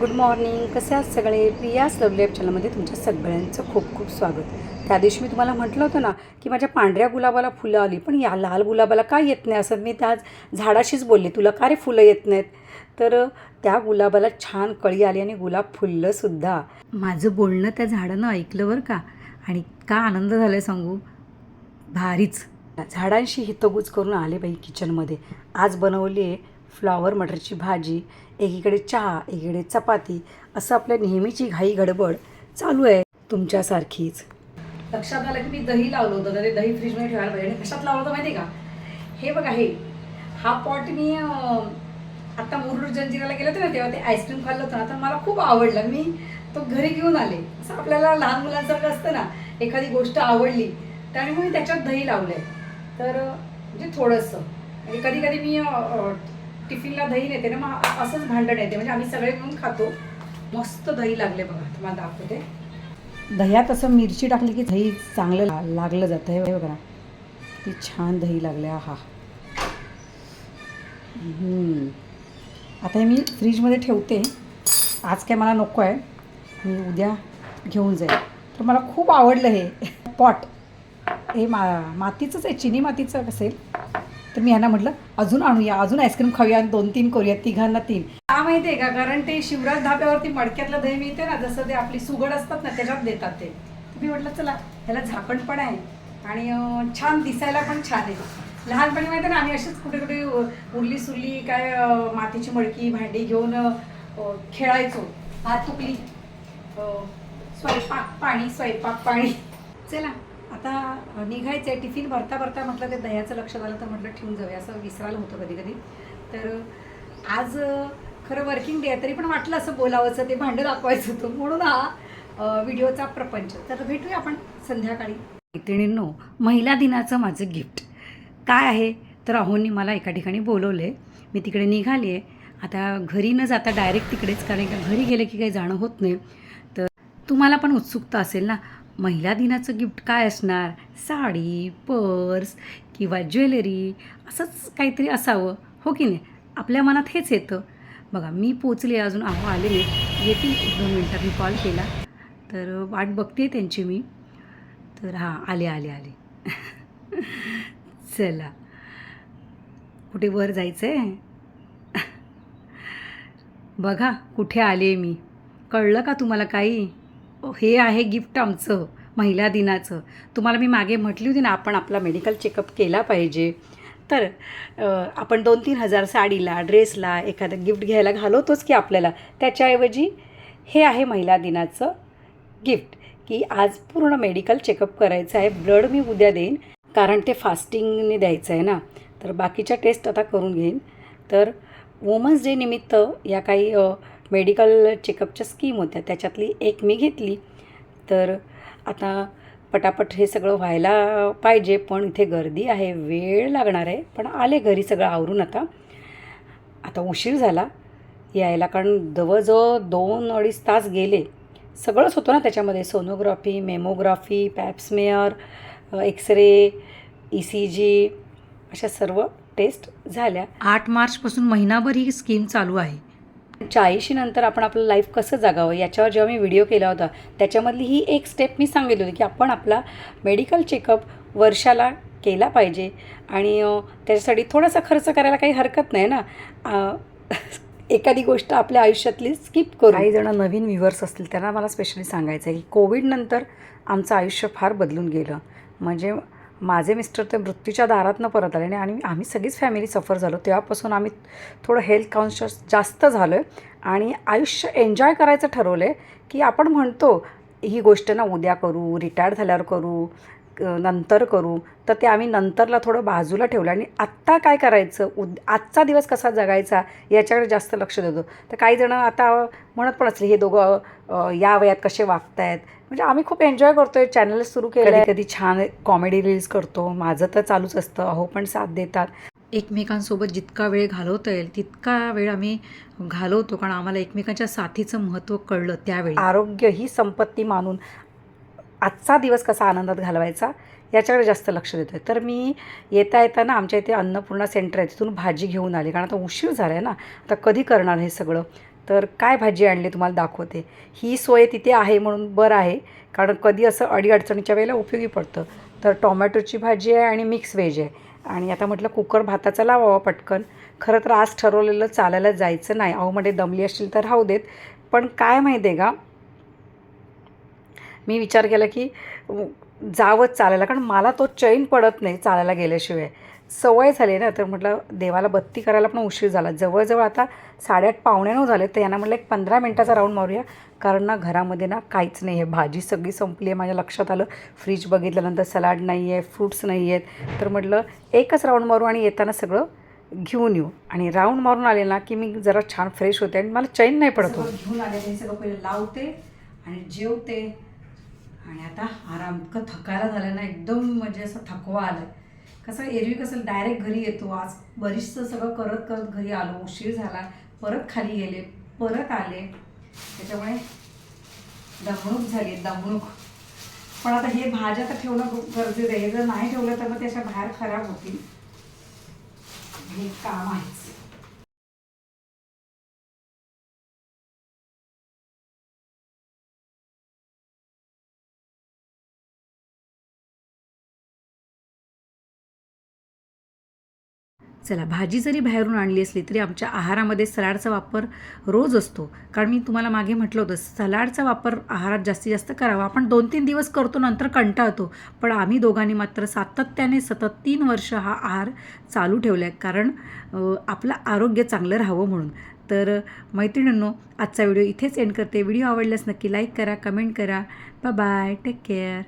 Good morning कसे आहात सगळे? प्रियास लवली ॲप चॅनलमध्ये तुमच्या सगळ्यांचं खूप खूप स्वागत. त्या दिवशी मी तुम्हाला म्हटलं होतं ना की माझ्या पांढऱ्या गुलाबाला फुलं आली पण या लाल गुलाबाला काय येत नाही? असं मी त्या झाडाशीच बोलले तुला का रे फुलं येत नाहीत? तर त्या गुलाबाला छान कळी आली आणि गुलाब फुललंसुद्धा माझं बोलणं त्या झाडानं ऐकलं बरं का? आणि का आनंद झाला आहे सांगू? भारीच. झाडांशी हितगुज करून आले बाई किचनमध्ये आज बनवली आहे फ्लॉवर मटरची भाजी एकीकडे चहा एकीकडे चपाती असं आपल्या नेहमीची घाई गडबड चालू आहे तुमच्यासारखीच. लक्षात आलं की मी दही लावलं होतं तर ते दही फ्रीजमध्ये ठेवायला पाहिजे. आणि कशात लावलं होतं माहिती आहे का? हे बघा हे हा पॉट मी आत्ता आता मुरुड जंजिराला गेलं होते ना तेव्हा ते आईस्क्रीम खाल्लं होतं ना तर मला खूप आवडलं. मी तो घरी घेऊन आले. असं आपल्याला लहान मुलांसारखं असतं ना एखादी गोष्ट आवडली त्यामुळे मग मी त्याच्यात दही लावलं आहे तर म्हणजे थोडंसं. म्हणजे कधी कधी मी टिफिनला दही नेते ना मग असंच भांडण येते. म्हणजे आम्ही सगळे म्हणून खातो. मस्त दही लागले बघा तुम्हाला दाखवते. दह्यात असं मिरची टाकली की दही चांगलं लागलं जातं. हे बघा ती छान दही लागले हा आता हे मी फ्रीजमध्ये ठेवते. आज काय मला नको आहे. मी उद्या घेऊन जाईल. तर मला खूप आवडलं हे. पॉट. हे मा मातीचंच आहे. चिनी मातीचं असेल तर मी यांना म्हटलं अजून आणूया अजून आईस्क्रीम खाऊया आणि दोन तीन करूया तिघांना तीन. का माहिती आहे का? कारण ते शिवराज धाब्यावरती मडक्यातलं दही मिळते ना जसं ते आपली सुगड असतात ना त्याच्यात देतात ते. मी म्हटलं चला ह्याला झाकण पण आहे आणि छान दिसायला पण छान आहे. लहानपणी माहिती ना आम्ही अशीच कुठे कुठे उरली सुरली काय मातीची मडकी भांडी घेऊन खेळायचो. भात तुकली स्वयंपाक पाणी स्वयंपाक पाणी. चला. आता निघायचं आहे टिफिन भरता भरता म्हटलं ते दह्याचं लक्षात आलं तर म्हटलं ठेवून जाऊया. असं विसरायला होतं कधी कधी. तर आज खरं वर्किंग डे आहे. तरी पण वाटलं असं बोलावंचं ते भांडं दाखवायचं होतं. म्हणून हा व्हिडिओचा प्रपंच. तर भेटूया आपण संध्याकाळी. मैत्रिणींनो महिला दिनाचं माझं गिफ्ट काय आहे? तर अहोंनी मला एका ठिकाणी बोलवलं आहे मी तिकडे निघाली आहे आता घरी न जाता डायरेक्ट तिकडेच कारण का घरी गेले की काही जाणं होत नाही. तर तुम्हाला पण उत्सुकता असेल ना? महिला दिनाचं गिफ्ट काय असणार? साडी पर्स किंवा ज्वेलरी असंच काहीतरी असावं हो की नाही? आपल्या मनात हेच येतं. बघा मी पोचले अजून अहो आले नाही. येतील एक दोन मिनटात मी कॉल केला. तर वाट बघते त्यांची मी. तर हां आले आले आले. चला. कुठे वर जायचं आहे बघा कुठे आले मी. कळलं का तुम्हाला काही? हे आहे गिफ्ट आमचं महिला दिनाचं. तुम्हाला मी मागे म्हटली होती ना आपण आपला मेडिकल चेकअप केला पाहिजे. तर आपण दोन तीन हजार साडीला ड्रेसला एखादं गिफ्ट घ्यायला घालवतोच की आपल्याला. त्याच्याऐवजी हे आहे महिला दिनाचं गिफ्ट की आज पूर्ण मेडिकल चेकअप करायचं आहे. ब्लड मी उद्या देईन कारण ते फास्टिंगने द्यायचं आहे ना. तर बाकीच्या टेस्ट आता करून घेईन. तर वुमन्स डे निमित्त या काही मेडिकल चेकअपच्या स्कीम होत्या त्याच्यातली एक मी घेतली. तर आता पटापट हे सगळं व्हायला पाहिजे पण इथे गर्दी आहे वेळ लागणार आहे पण आले घरी सगळं आवरून आता. आता उशीर झाला यायला कारण जवळजवळ दोन अडीच तास गेले. सगळंच होतं ना त्याच्यामध्ये sonography mammography pap smear X ray E C G अशा सर्व टेस्ट झाल्या. आठ मार्चपासून महिनाभर ही स्कीम चालू आहे. चाळीशी नंतर आपण आपलं लाईफ कसं जगावं? याच्यावर जेव्हा मी व्हिडिओ केला होता त्याच्यामधली ही एक स्टेप मी सांगितली होती की आपण आपला मेडिकल चेकअप वर्षाला केला पाहिजे. आणि त्याच्यासाठी थोडासा खर्च करायला काही हरकत नाही ना. एखादी गोष्ट आपल्या आयुष्यातली स्किप करू. काही जण नवीन व्ह्युअर्स असतील त्यांना मला स्पेशली सांगायचं आहे की कोविडनंतर आमचं आयुष्य फार बदलून गेलं. म्हणजे माझे मिस्टर ते मृत्यूच्या दारातनं परत आले आणि आम्ही सगळीच फॅमिली सफर झालो. तेव्हापासून आम्ही थोडं हेल्थ कॉन्शियस जास्त झालो आहे आणि आयुष्य एन्जॉय करायचं ठरवलं आहे की आपण म्हणतो ही गोष्ट ना उद्या करू रिटायर झाल्यावर करू नंतर करू. तर ते आम्ही नंतरला थोडं बाजूला ठेवलं. आणि आत्ता काय करायचं? उद आजचा दिवस कसा जगायचा? याच्याकडे जास्त लक्ष देतो. तर काही जणं आता म्हणत पण असले हे दोघं या वयात कसे वागत आहेत म्हणजे आम्ही खूप एन्जॉय करतोय. चॅनल सुरू केलं आहे कधी छान कॉमेडी रील्स करतो. माझं तर चालूच असतं. अहो पण साथ देतात. एकमेकांसोबत जितका वेळ घालवता येईल तितका वेळ आम्ही घालवतो. कारण आम्हाला एकमेकांच्या साथीचं महत्त्व कळलं त्यावेळी. आरोग्य ही संपत्ती मानून. आजचा दिवस कसा आनंदात घालवायचा याच्याकडे जास्त लक्ष देतो आहे तर मी येता येताना आमच्या इथे अन्नपूर्णा सेंटर आहे तिथून भाजी घेऊन आली. कारण आता उशीर झाला आहे ना आता कधी करणार हे सगळं? तर काय भाजी आणली तुम्हाला दाखवते. ही सोय तिथे आहे म्हणून बरं आहे कारण कधी असं अडीअडचणीच्या वेळेला उपयोगी पडतं. तर टॉमॅटोची भाजी आहे आणि मिक्स व्हेज आहे. आणि आता म्हटलं कुकर भाताचा लावावा पटकन. खरं तर आज ठरवलेलं चालायला जायचं नाही. अहो म्हणजे दमली असतील तर राहू देत. पण काय माहिती आहे का मी विचार केला की जावंच चालायला कारण मला तो चैन पडत नाही चालायला गेल्याशिवाय. सवय झाली ना तर म्हटलं देवाला बत्ती करायला पण उशीर झाला. जवळजवळ आता साडेआठ पावणे नऊ झाले तर यांना म्हटलं एक पंधरा मिनटाचा राऊंड मारूया. कारण ना घरामध्ये ना काहीच नाही आहे. भाजी सगळी संपली आहे माझ्या लक्षात आलं. फ्रीज बघितल्यानंतर सलाड नाही आहे फ्रूट्स नाही आहेत तर म्हटलं एकच राऊंड मारू आणि येताना सगळं घेऊन येऊ. आणि राऊंड मारून आले ना की मी जरा छान फ्रेश होते आणि मला चैन नाही पडत घेऊन आले ते सगळं पहिले लावते आणि जेवते. आणि आता आराम इतकं थकायला झालं ना एकदम म्हणजे असं थकवा आलं कसं एरवी कसं डायरेक्ट घरी येतो. आज बरीचसं सगळं करत करत घरी आलो उशीर झाला परत खाली गेले परत आले. त्याच्यामुळे दमणूक झाली दमणूक. पण आता हे भाज्या तर ठेवणं खूप गरजेचं आहे. जर नाही ठेवलं तर मग त्याच्या बाहेर खराब होतील. हे काम आहेच. चला भाजी जरी बाहेरून आणली असली तरी आमच्या आहारामध्ये सलाडचा वापर रोज असतो. कारण मी तुम्हाला मागे म्हटलं होतं सलाडचा वापर आहारात जास्तीत जास्त करावा. आपण दोन तीन दिवस करतो नंतर कंटाळतो. पण आम्ही दोघांनी मात्र सातत्याने सतत तीन वर्ष हा आहार चालू ठेवला आहे कारण आपलं आरोग्य चांगलं राहावं म्हणून. तर मैत्रिणींनो आजचा व्हिडिओ इथेच एंड करते. व्हिडिओ आवडल्यास नक्की लाईक करा कमेंट करा. Bye take care